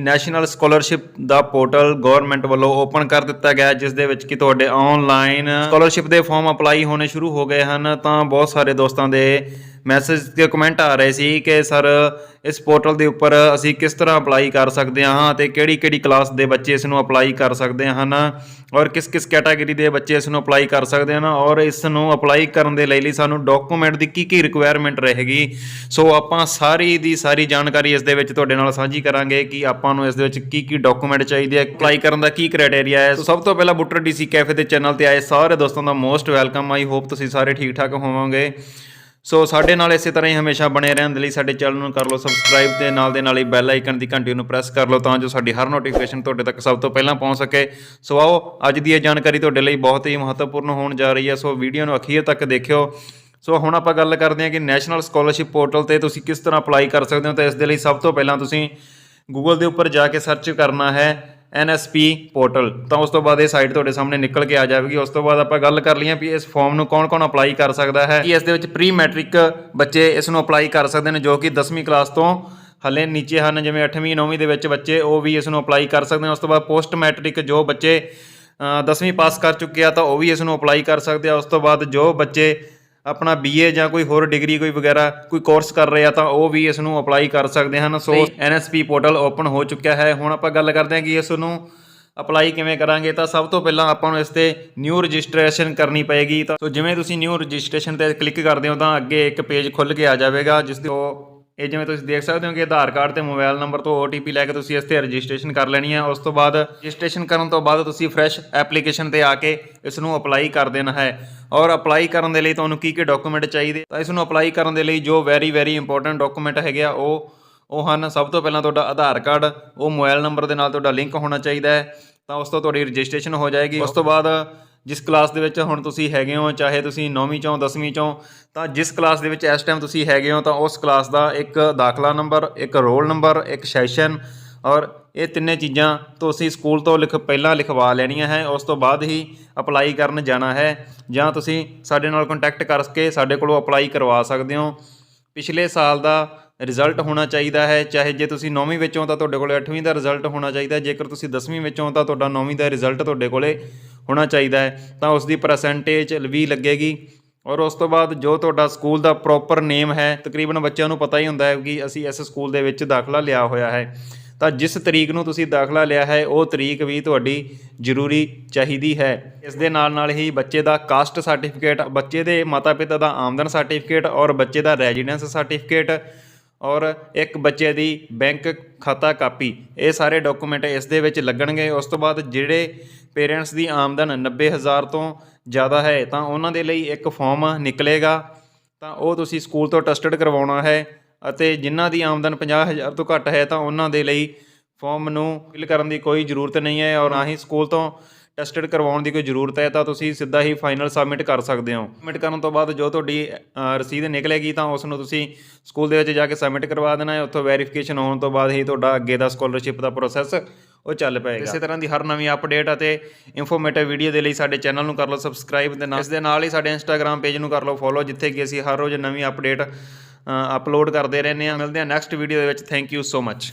National scholarship ਦਾ portal government ਵੱਲੋਂ open ਕਰ ਦਿੱਤਾ ਗਿਆ, ਜਿਸ ਦੇ ਵਿੱਚ ਕਿ ਤੁਹਾਡੇ ਆਨਲਾਈਨ ਸਕਾਲਰਸ਼ਿਪ ਦੇ ਫਾਰਮ ਅਪਲਾਈ ਹੋਣੇ ਸ਼ੁਰੂ ਹੋ ਗਏ ਹਨ। ਤਾਂ ਬਹੁਤ ਸਾਰੇ ਦੋਸਤਾਂ ਦੇ ਮੈਸੇਜ ਤੇ ਕਮੈਂਟ ਆ ਰਹੇ ਸੀ ਕਿ ਸਰ ਇਸ ਪੋਰਟਲ ਦੇ ਉੱਪਰ ਅਸੀਂ ਕਿਸ ਤਰ੍ਹਾਂ ਅਪਲਾਈ ਕਰ ਸਕਦੇ ਹਾਂ ਤੇ ਕਿਹੜੀ ਕਿਹੜੀ ਕਲਾਸ ਦੇ ਬੱਚੇ ਇਸ ਨੂੰ ਅਪਲਾਈ ਕਰ ਸਕਦੇ ਹਨ ਔਰ ਕਿਸ ਕਿਸ ਕੈਟਾਗਰੀ ਦੇ ਬੱਚੇ ਇਸ ਨੂੰ ਅਪਲਾਈ ਕਰ ਸਕਦੇ ਹਨ? ਔਰ ਇਸ ਨੂੰ ਅਪਲਾਈ ਕਰਨ ਦੇ ਲਈ ਲਈ ਸਾਨੂੰ ਡਾਕੂਮੈਂਟ ਦੀ ਕੀ ਕੀ ਰਿਕੁਆਇਰਮੈਂਟ ਰਹੇਗੀ? ਸੋ ਆਪਾਂ ਸਾਰੀ ਦੀ ਸਾਰੀ ਜਾਣਕਾਰੀ ਇਸ ਦੇ ਵਿੱਚ ਤੁਹਾਡੇ ਨਾਲ ਸਾਂਝੀ ਕਰਾਂਗੇ ਕਿ ਆਪਾਂ ਨੂੰ ਇਸ ਦੇ ਵਿੱਚ ਕੀ ਕੀ ਡਾਕੂਮੈਂਟ ਚਾਹੀਦੇ ਆ ਅਪਲਾਈ ਕਰਨ ਦਾ ਕੀ ਕ੍ਰਾਈਟੇਰੀਆ ਹੈ। ਸਭ ਤੋਂ ਪਹਿਲਾਂ ਬੁੱਟਰ ਡੀਸੀ ਕੈਫੇ ਦੇ ਚੈਨਲ ਤੇ ਆਏ ਸਾਰੇ ਦੋਸਤਾਂ ਦਾ ਮੋਸਟ ਵੈਲਕਮ ਆਈ ਹੋਪ ਤੁਸੀਂ ਸਾਰੇ ਠੀਕ ਠਾਕ ਹੋਵੋਗੇ। ਸੋ ਸਾਡੇ ਨਾਲ ਇਸੇ ਤਰ੍ਹਾਂ ਹੀ ਹਮੇਸ਼ਾ ਬਣੇ ਰਹਿਣ ਦੇ ਲਈ ਸਾਡੇ ਚੈਨਲ ਨੂੰ ਕਰ ਲਓ ਸਬਸਕ੍ਰਾਈਬ ਤੇ ਨਾਲ ਦੇ ਨਾਲ ਹੀ ਬੈਲ ਆਈਕਨ ਦੀ ਘੰਟੀ ਨੂੰ ਪ੍ਰੈਸ ਕਰ ਲਓ ਤਾਂ ਜੋ ਸਾਡੀ ਹਰ ਨੋਟੀਫਿਕੇਸ਼ਨ ਤੁਹਾਡੇ ਤੱਕ ਸਭ ਤੋਂ ਪਹਿਲਾਂ ਪਹੁੰਚ ਸਕੇ। ਸੋ ਆਓ, ਅੱਜ ਦੀ ਇਹ ਜਾਣਕਾਰੀ ਤੁਹਾਡੇ ਲਈ ਬਹੁਤ ਹੀ ਮਹੱਤਵਪੂਰਨ ਹੋਣ ਜਾ ਰਹੀ ਹੈ। ਸੋ ਵੀਡੀਓ ਨੂੰ ਅਖੀਰ ਤੱਕ ਦੇਖਿਓ। ਸੋ ਹੁਣ ਆਪਾਂ ਗੱਲ ਕਰਦੇ ਹਾਂ ਕਿ ਨੈਸ਼ਨਲ ਸਕਾਲਰਸ਼ਿਪ ਪੋਰਟਲ ਤੇ ਤੁਸੀਂ ਕਿਸ ਤਰ੍ਹਾਂ ਅਪਲਾਈ ਕਰ ਸਕਦੇ ਹੋ ਤਾਂ ਇਸ ਦੇ ਲਈ ਸਭ ਤੋਂ ਪਹਿਲਾਂ ਤੁਸੀਂ ਗੂਗਲ ਦੇ ਉੱਪਰ ਜਾ ਕੇ ਸਰਚ ਕਰਨਾ ਹੈ। NSP portal. ਤਾਂ ਉਸ ਤੋਂ ਬਾਅਦ ਇਹ ਸਾਈਟ ਤੁਹਾਡੇ ਸਾਹਮਣੇ ਨਿਕਲ ਕੇ ਆ ਜਾਵੇਗੀ। ਉਸ ਤੋਂ ਬਾਅਦ ਆਪਾਂ ਗੱਲ ਕਰ ਲਈਏ ਵੀ ਇਸ ਫਾਰਮ ਨੂੰ ਕੌਣ-ਕੌਣ ਅਪਲਾਈ ਕਰ ਸਕਦਾ ਹੈ। ਕਿ ਇਸ ਦੇ ਵਿੱਚ ਪ੍ਰੀ ਮੈਟ੍ਰਿਕ ਬੱਚੇ ਇਸ ਨੂੰ ਅਪਲਾਈ ਕਰ ਸਕਦੇ ਨੇ, ਜੋ ਕਿ 10ਵੀਂ ਕਲਾਸ ਤੋਂ ਹਲੇ ਨੀਚੇ ਹਨ, ਜਿਵੇਂ 8ਵੀਂ 9ਵੀਂ ਦੇ ਵਿੱਚ ਬੱਚੇ ਉਹ ਵੀ ਇਸ ਨੂੰ ਅਪਲਾਈ ਕਰ ਸਕਦੇ ਨੇ। ਉਸ ਤੋਂ ਬਾਅਦ ਪੋਸਟ ਮੈਟ੍ਰਿਕ ਜੋ ਬੱਚੇ 10ਵੀਂ ਪਾਸ ਕਰ ਚੁੱਕੇ ਆ, ਤਾਂ ਉਹ ਵੀ ਇਸ ਨੂੰ ਅਪਲਾਈ ਕਰ ਸਕਦੇ ਆ। ਉਸ ਤੋਂ ਬਾਅਦ ਜੋ ਬੱਚੇ ਆਪਣਾ ਬੀਏ ਜਾਂ ਕੋਈ ਹੋਰ ਡਿਗਰੀ ਕੋਈ ਵਗੈਰਾ ਕੋਈ ਕੋਰਸ ਕਰ ਰਹੇ ਆ ਤਾਂ ਉਹ ਵੀ ਇਸ ਨੂੰ ਅਪਲਾਈ ਕਰ ਸਕਦੇ ਹਨ। ਸੋ ਐਨਐਸਪੀ ਪੋਰਟਲ ਓਪਨ ਹੋ ਚੁੱਕਿਆ ਹੈ। ਹੁਣ ਆਪਾਂ ਗੱਲ ਕਰਦੇ ਹਾਂ ਕਿ ਇਸ ਨੂੰ ਅਪਲਾਈ ਕਿਵੇਂ ਕਰਾਂਗੇ। ਤਾਂ ਸਭ ਤੋਂ ਪਹਿਲਾਂ ਆਪਾਂ ਨੂੰ ਇਸ ਤੇ ਨਿਊ ਰਜਿਸਟ੍ਰੇਸ਼ਨ ਕਰਨੀ ਪਏਗੀ। ਤਾਂ ਸੋ ਜਿਵੇਂ ਤੁਸੀਂ ਨਿਊ ਰਜਿਸਟ੍ਰੇਸ਼ਨ ਤੇ ਕਲਿੱਕ ਕਰਦੇ ਹੋ ਤਾਂ ਅੱਗੇ ਇੱਕ ਪੇਜ ਖੁੱਲ ਕੇ ਆ ਜਾਵੇਗਾ ਜਿਸ ਦੇ ਉਹ ਇਹ ਜਿਵੇਂ ਤੁਸੀਂ ਦੇਖ ਸਕਦੇ ਹੋ ਕਿ ਆਧਾਰ ਕਾਰਡ ਤੇ ਮੋਬਾਈਲ ਨੰਬਰ ਤੋਂ OTP ਲੈ ਕੇ ਤੁਸੀਂ ਇਸ ਤੇ ਰਜਿਸਟ੍ਰੇਸ਼ਨ ਕਰ ਲੈਣੀ ਹੈ। ਉਸ ਤੋਂ ਬਾਅਦ ਰਜਿਸਟ੍ਰੇਸ਼ਨ ਕਰਨ ਤੋਂ ਬਾਅਦ ਤੁਸੀਂ ਫਰੈਸ਼ ਐਪਲੀਕੇਸ਼ਨ ਤੇ ਆ ਕੇ ਇਸ ਨੂੰ ਅਪਲਾਈ ਕਰ ਦੇਣਾ ਹੈ। ਔਰ ਅਪਲਾਈ ਕਰਨ ਦੇ ਲਈ ਤੁਹਾਨੂੰ ਕੀ ਕੀ ਡਾਕੂਮੈਂਟ ਚਾਹੀਦੇ? ਤਾਂ ਇਸ ਨੂੰ ਅਪਲਾਈ ਕਰਨ ਦੇ ਲਈ ਜੋ ਵੈਰੀ ਵੈਰੀ ਇੰਪੋਰਟੈਂਟ ਡਾਕੂਮੈਂਟ ਹੈਗੇ ਆ, ਉਹ ਉਹ ਹਨ। ਸਭ ਤੋਂ ਪਹਿਲਾਂ ਤੁਹਾਡਾ ਆਧਾਰ ਕਾਰਡ, ਉਹ ਮੋਬਾਈਲ ਨੰਬਰ ਦੇ ਨਾਲ ਤੁਹਾਡਾ ਲਿੰਕ ਹੋਣਾ ਚਾਹੀਦਾ ਹੈ। ਤਾਂ ਉਸ ਤੋਂ ਤੁਹਾਡੀ ਰਜਿਸਟ੍ਰੇਸ਼ਨ ਹੋ ਜਾਏਗੀ। ਉਸ ਤੋਂ ਬਾਅਦ ਜਿਸ ਕਲਾਸ ਦੇ ਵਿੱਚ ਹੁਣ ਤੁਸੀਂ ਹੈਗੇ ਹੋ, ਚਾਹੇ ਤੁਸੀਂ 9ਵੀਂ ਚੋਂ 10ਵੀਂ ਚੋਂ, ਤਾਂ ਜਿਸ ਕਲਾਸ ਦੇ ਵਿੱਚ ਇਸ ਟਾਈਮ ਤੁਸੀਂ ਹੈਗੇ ਹੋ, ਤਾਂ ਉਸ ਕਲਾਸ ਦਾ ਇੱਕ ਦਾਖਲਾ ਨੰਬਰ ਇੱਕ ਰੋਲ ਨੰਬਰ ਇੱਕ ਸੈਸ਼ਨ ਔਰ ਇਹ ਤਿੰਨੇ ਚੀਜ਼ਾਂ ਤੁਸੀਂ ਸਕੂਲ ਤੋਂ ਲਿਖ, ਪਹਿਲਾਂ ਲਿਖਵਾ ਲੈਣੀਆਂ ਹੈ, ਉਸ ਤੋਂ ਬਾਅਦ ਹੀ ਅਪਲਾਈ ਕਰਨ ਜਾਣਾ ਹੈ ਜਾਂ ਤੁਸੀਂ ਸਾਡੇ ਨਾਲ ਕੰਟੈਕਟ ਕਰਕੇ ਸਾਡੇ ਕੋਲੋਂ ਅਪਲਾਈ ਕਰਵਾ ਸਕਦੇ ਹੋ। ਪਿਛਲੇ ਸਾਲ ਦਾ ਰਿਜ਼ਲਟ ਹੋਣਾ ਚਾਹੀਦਾ ਹੈ, ਚਾਹੇ ਜੇ ਤੁਸੀਂ 9ਵੀਂ ਵਿੱਚੋਂ ਤਾਂ ਤੁਹਾਡੇ ਕੋਲੇ 8ਵੀਂ ਦਾ ਰਿਜ਼ਲਟ ਹੋਣਾ ਚਾਹੀਦਾ ਜੇਕਰ ਤੁਸੀਂ 10ਵੀਂ ਵਿੱਚੋਂ ਤਾਂ ਤੁਹਾਡਾ 9ਵੀਂ ਦਾ ਰਿਜ਼ਲਟ ਤੁਹਾਡੇ ਕੋਲੇ ਹੋਣਾ ਚਾਹੀਦਾ ਹੈ, ਤਾਂ ਉਸ ਦੀ ਪਰਸੈਂਟੇਜ ਵੀ ਲੱਗੇਗੀ। ਔਰ ਉਸ ਤੋਂ ਬਾਅਦ ਜੋ ਤੁਹਾਡਾ ਸਕੂਲ ਦਾ ਪ੍ਰੋਪਰ ਨੇਮ ਹੈ, ਤਕਰੀਬਨ ਬੱਚਿਆਂ ਨੂੰ ਪਤਾ ਹੀ ਹੁੰਦਾ ਹੈ ਕਿ ਅਸੀਂ ਇਸ ਸਕੂਲ ਦੇ ਵਿੱਚ ਦਾਖਲਾ ਲਿਆ ਹੋਇਆ ਹੈ। ਤਾਂ ਜਿਸ ਤਰੀਕ ਨੂੰ ਤੁਸੀਂ ਦਾਖਲਾ ਲਿਆ ਹੈ, ਉਹ ਤਰੀਕ ਵੀ ਤੁਹਾਡੀ ਜ਼ਰੂਰੀ ਚਾਹੀਦੀ ਹੈ। ਇਸ ਦੇ ਨਾਲ ਨਾਲ ਹੀ ਬੱਚੇ ਦਾ ਕਾਸਟ ਸਰਟੀਫਿਕੇਟ ਬੱਚੇ ਦੇ ਮਾਤਾ-ਪਿਤਾ ਦਾ ਆਮਦਨ ਸਰਟੀਫਿਕੇਟ ਔਰ ਬੱਚੇ ਦਾ ਰੈਜ਼ੀਡੈਂਸ ਸਰਟੀਫਿਕੇਟ ਔਰ ਇੱਕ ਬੱਚੇ ਦੀ ਬੈਂਕ ਖਾਤਾ ਕਾਪੀ, ਇਹ ਸਾਰੇ ਡਾਕੂਮੈਂਟ ਇਸ ਦੇ ਵਿੱਚ ਲੱਗਣਗੇ। ਉਸ ਤੋਂ ਬਾਅਦ ਜਿਹੜੇ ਪੇਰੈਂਟਸ ਦੀ ਆਮਦਨ 90000 ਤੋਂ ਜ਼ਿਆਦਾ ਹੈ, ਤਾਂ ਉਹਨਾਂ ਦੇ ਲਈ ਇੱਕ ਫਾਰਮ ਨਿਕਲੇਗਾ। ਤਾਂ ਉਹ ਤੁਸੀਂ ਸਕੂਲ ਤੋਂ ਟੈਸਟਡ ਕਰਵਾਉਣਾ ਹੈ ਅਤੇ ਜਿਨ੍ਹਾਂ ਦੀ ਆਮਦਨ 50000 ਤੋਂ ਘੱਟ ਹੈ, ਤਾਂ ਉਹਨਾਂ ਦੇ ਲਈ ਫਾਰਮ ਨੂੰ ਫਿਲ ਕਰਨ ਦੀ ਕੋਈ ਜ਼ਰੂਰਤ ਨਹੀਂ ਹੈ ਔਰ ਨਾ ਹੀ ਸਕੂਲ ਤੋਂ ਟੈਸਟਡ ਕਰਵਾਉਣ ਦੀ ਕੋਈ ਜ਼ਰੂਰਤ ਹੈ, ਤਾਂ ਤੁਸੀਂ ਸਿੱਧਾ ਹੀ ਫਾਈਨਲ ਸਬਮਿਟ ਕਰ ਸਕਦੇ ਹੋ। ਸਬਮਿਟ ਕਰਨ ਤੋਂ ਬਾਅਦ ਜੋ ਤੁਹਾਡੀ ਰਸੀਦ ਨਿਕਲੇਗੀ, ਤਾਂ ਉਸ ਨੂੰ ਤੁਸੀਂ ਸਕੂਲ ਦੇ ਵਿੱਚ ਜਾ ਕੇ ਸਬਮਿਟ ਕਰਵਾ ਦੇਣਾ ਹੈ। ਉੱਥੋਂ ਵੈਰੀਫਿਕੇਸ਼ਨ ਹੋਣ ਤੋਂ ਬਾਅਦ ਹੀ ਤੁਹਾਡਾ ਅੱਗੇ ਦਾ ਸਕਾਲਰਸ਼ਿਪ ਦਾ ਪ੍ਰੋਸੈਸ ਉਹ ਚੱਲ ਪਏਗਾ। ਇਸੇ ਤਰ੍ਹਾਂ ਦੀ ਹਰ ਨਵੀਂ ਅਪਡੇਟ ਅਤੇ ਇਨਫੋਰਮੇਟਿਵ ਵੀਡੀਓ ਦੇ ਲਈ ਸਾਡੇ ਚੈਨਲ ਨੂੰ ਕਰ ਲਓ ਸਬਸਕ੍ਰਾਈਬ ਤੇ ਨਾਲ ਇਸ ਦੇ ਨਾਲ ਹੀ ਸਾਡੇ ਇੰਸਟਾਗ੍ਰam ਪੇਜ ਨੂੰ ਕਰ ਲਓ ਫੋਲੋ ਜਿੱਥੇ ਕਿ ਅਸੀਂ ਹਰ ਰੋਜ਼ ਨਵੀਂ ਅਪਡੇਟ ਅਪਲੋਡ ਕਰਦੇ ਰਹਿੰਦੇ ਹਾਂ। ਮਿਲਦੇ ਹਾਂ ਨੈਕਸਟ ਵੀਡੀਓ ਦੇ ਵਿੱਚ। Thank you so much